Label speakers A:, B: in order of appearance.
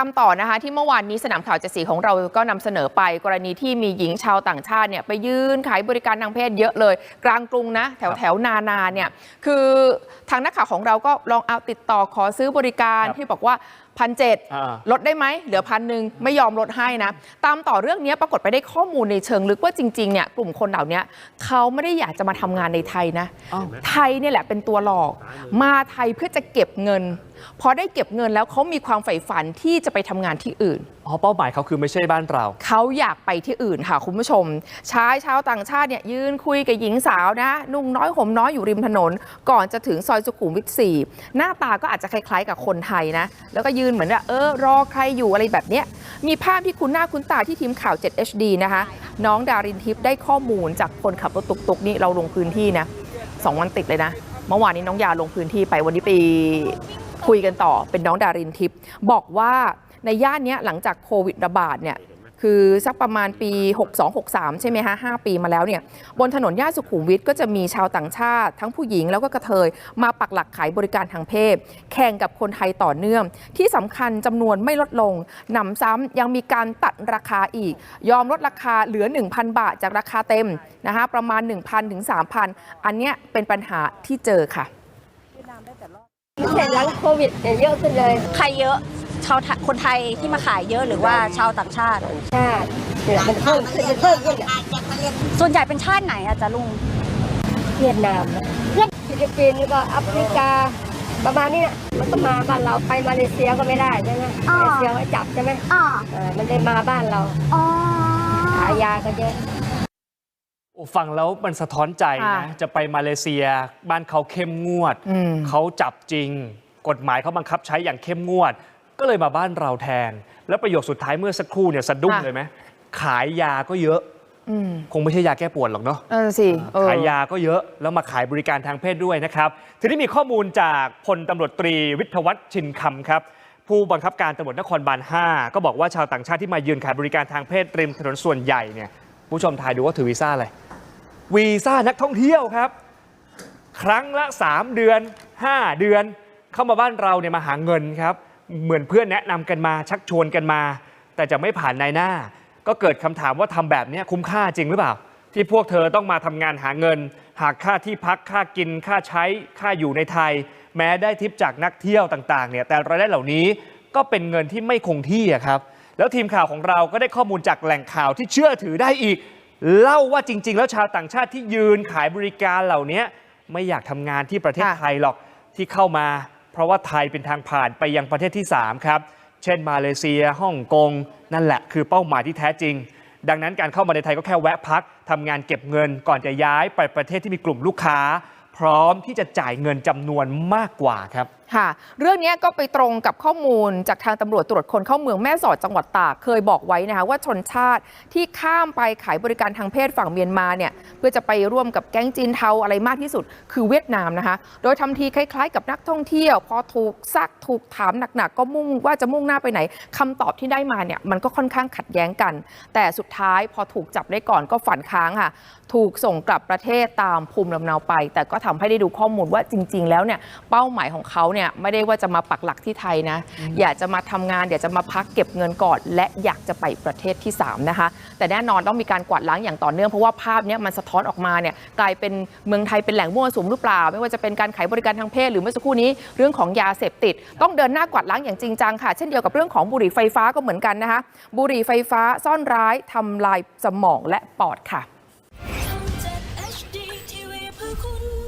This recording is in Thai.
A: ามต่อนะคะ ที่เมื่อวานนี้สนามข่าวเจ็ดสีของเราก็นำเสนอไปกรณีที่มีหญิงชาวต่างชาติเนี่ยไปยืนขายบริการทางเพศเยอะเลย กลางกรุงนะ แถวแถวนานาเนี่ยคือทางนักข่าวของเราก็ลองเอาติดต่อขอซื้อบริการ
B: ครับ
A: ที่บอกว่า พันเจ็ด
B: อ่า
A: ลดได้ไหมเหลือพันหนึ่งไม่ยอมลดให้นะ ตามต่อเรื่องนี้ปรากฏไปได้ข้อมูลในเชิงลึกว่าจริงๆเนี่ยกลุ่มคนเหล่านี้เขาไม่ได้อยากจะมาทำงานในไทยนะ
B: อ้าว
A: ไทยเนี่ยแหละเป็นตัวหลอก มาไทยเพื่อจะเก็บเงินพอได้เก็บเงินแล้วเขามีความใฝ่ฝันที่จะไปทำงานที่อื่น
B: อ๋อเป้าหมายเขาคือไม่ใช่บ้านเรา
A: เขาอยากไปที่อื่นค่ะคุณผู้ชม ชายชาวต่างชาติเนี่ยยืนคุยกับหญิงสาวนะ นุ่งน้อยห่มน้อยอยู่ริมถนน ก่อนจะถึงซอยสุขุมวิทสี่หน้าตาก็อาจจะคล้ายๆกับคนไทยนะ แล้วก็ยืนเหมือนว่าเออรอใครอยู่อะไรแบบเนี้ยมีภาพที่คุณหน้าคุณตาที่ทีมข่าว 7 HD นะคะ น้องดารินทิพย์ได้ข้อมูลจากคนขับรถตุกๆนี่เราลงพื้นที่นะสองวันติดเลยนะ เมื่อวานนี้น้องยาลงพื้นที่ไปวันนี้ไปคุยกันต่อเป็นน้องดารินทิพย์บอกว่า ในย่านนี้หลังจากโควิดระบาดเนี่ยคือสักประมาณปี 62-63 ใช่ไหมฮะ 5 ปีมาแล้วเนี่ย บนถนนย่านสุขุมวิทก็จะมีชาวต่างชาติทั้งผู้หญิงแล้วก็กระเทย มาปักหลักขายบริการทางเพศ แข่งกับคนไทยต่อเนื่อง ที่สำคัญจำนวนไม่ลดลง หนำซ้ำยังมีการตัดราคาอีก ยอมลดราคาเหลือ 1,000 บาทจากราคาเต็มนะคะประมาณ 1,000ถึง3,000 อันเนี้ยเป็นปัญหาที่เจอค่ะ
C: เสร็จหลังโควิดเยอะขึ้นเลย
D: ใครเยอะาวไทยคนไทยที่มาขายเยอะหรือว่าชาวต่างชาติ
C: ชาติเนี่ยมันเพิ่มขึ้นมันเพิ่มขึ้นอะ
D: ส่วนใหญ่เป็นชาติไหนอะจ๊ะลุง
C: เวียดนามนะฟิลิปปินส์แล้วก็แอฟริกา ประมาณนี้นะมันก็มาบ้านเราไปมาเลเซียก็ไม่ได้ใช่ไหม
D: อ๋อ
C: มาเลเซียก็จับใช่ไหม
D: อ๋อ
C: เออมันได้มาบ้านเรา
D: อ๋อ
C: ขายยาก็เยอะ
B: โอ้ฟังแล้วมันสะท้อนใจ
A: ค่ะ
B: นะ จะไปมาเลเซีย บ้านเขาเข้มงวด
A: อืม
B: เขาจับจริง กฎหมายเขาบังคับใช้อย่างเข้มงวด ก็เลยมาบ้านเราแทน แล้วประโยคสุดท้ายเมื่อสักครู่เนี่ยสะดุ้ง
A: ค่ะ
B: เลยไหมขายยาก็เยอะ
A: อืม
B: คงไม่ใช่ยาแก้ปวดหรอกเนาะ
A: เออสิเออ
B: ขายยาก็เยอะแล้วมาขายบริการทางเพศด้วยนะครับ ทีนี้มีข้อมูลจากพลตำรวจตรีวิทยวัฒน์ชินคำครับ ผู้บังคับการตำรวจนครบาล 5 ก็บอกว่าชาวต่างชาติที่มายืนขายบริการทางเพศริมถนนส่วนใหญ่เนี่ยผู้ชมทายดูว่าถือวีซ่าอะไรวีซ่านักท่องเที่ยวครับ ครั้งละ 3 เดือน 5 เดือน เข้ามาบ้านเราเนี่ยมาหาเงินครับ เหมือนเพื่อนแนะนำกันมาชักชวนกันมา แต่จะไม่ผ่านนายหน้า ก็เกิดคำถามว่าทำแบบนี้คุ้มค่าจริงหรือเปล่า ที่พวกเธอต้องมาทำงานหาเงิน หากค่าที่พักค่ากินค่าใช้ค่าอยู่ในไทย แม้ได้ทิปจากนักเที่ยวต่างๆเนี่ยแต่รายได้เหล่านี้ก็เป็นเงินที่ไม่คงที่อะครับแล้วทีมข่าวของเราก็ได้ข้อมูลจากแหล่งข่าวที่เชื่อถือได้อีก เล่าว่าจริง ๆ แล้วชาวต่างชาติที่ยืนขายบริการเหล่านี้ไม่อยากทำงานที่ประเทศไทยหรอกที่เข้ามา เพราะว่าไทยเป็นทางผ่านไปยังประเทศที่ 3 ครับ เช่นมาเลเซียฮ่องกง นั่นแหละคือเป้าหมายที่แท้จริง ดังนั้นการเข้ามาในไทยก็แค่แวะพักทำงานเก็บเงินก่อนจะย้ายไปประเทศที่มีกลุ่มลูกค้า พร้อมที่จะจ่ายเงินจำนวนมากกว่าครับ
A: ค่ะ เรื่องนี้ก็ไปตรงกับข้อมูลจากทางตำรวจตรวจคนเข้าเมืองแม่สอดจังหวัดตากเคยบอกไว้นะคะว่าชนชาติที่ข้ามไปขายบริการทางเพศฝั่งเมียนมาเนี่ยเพื่อจะไปร่วมกับแก๊งจีนเทาอะไรมากที่สุด คือเวียดนามนะคะ โดยทำทีคล้ายๆ กับนักท่องเที่ยว พอถูกซักถูกถามหนักๆ ก็มุ่งว่าจะมุ่งหน้าไปไหนคำตอบที่ได้มาเนี่ยมันก็ค่อนข้างขัดแย้งกัน แต่สุดท้ายพอถูกจับได้ก่อนก็ฝันค้างค่ะ ถูกส่งกลับประเทศตามภูมิลำเนาไป แต่ก็ทำให้ได้ดูข้อมูลว่าจริง ๆ แล้วเนี่ยเป้าหมายของเขาเนี่ยไม่ได้ว่าจะมาปักหลักที่ไทยนะ อยากจะมาทำงานอยากจะมาพักเก็บเงินก่อน และอยากจะไปประเทศที่ 3 นะคะ แต่แน่นอนต้องมีการกวาดล้างอย่างต่อเนื่องเพราะว่าภาพเนี้ยมันสะท้อนออกมาเนี่ยกลายเป็นเมืองไทยเป็นแหล่งมั่วสุมหรือเปล่า ไม่ว่าจะเป็นการขายบริการทางเพศหรือเมื่อสักครู่นี้เรื่องของยาเสพติด ต้องเดินหน้ากวาดล้างอย่างจริงจังค่ะ เช่นเดียวกับเรื่องของบุหรี่ไฟฟ้าก็เหมือนกันนะคะบุหรี่ไฟฟ้าซ่อนร้ายทำลายสมองและปอดค่ะ
E: ทำจาก HD TV เพื่อคุณ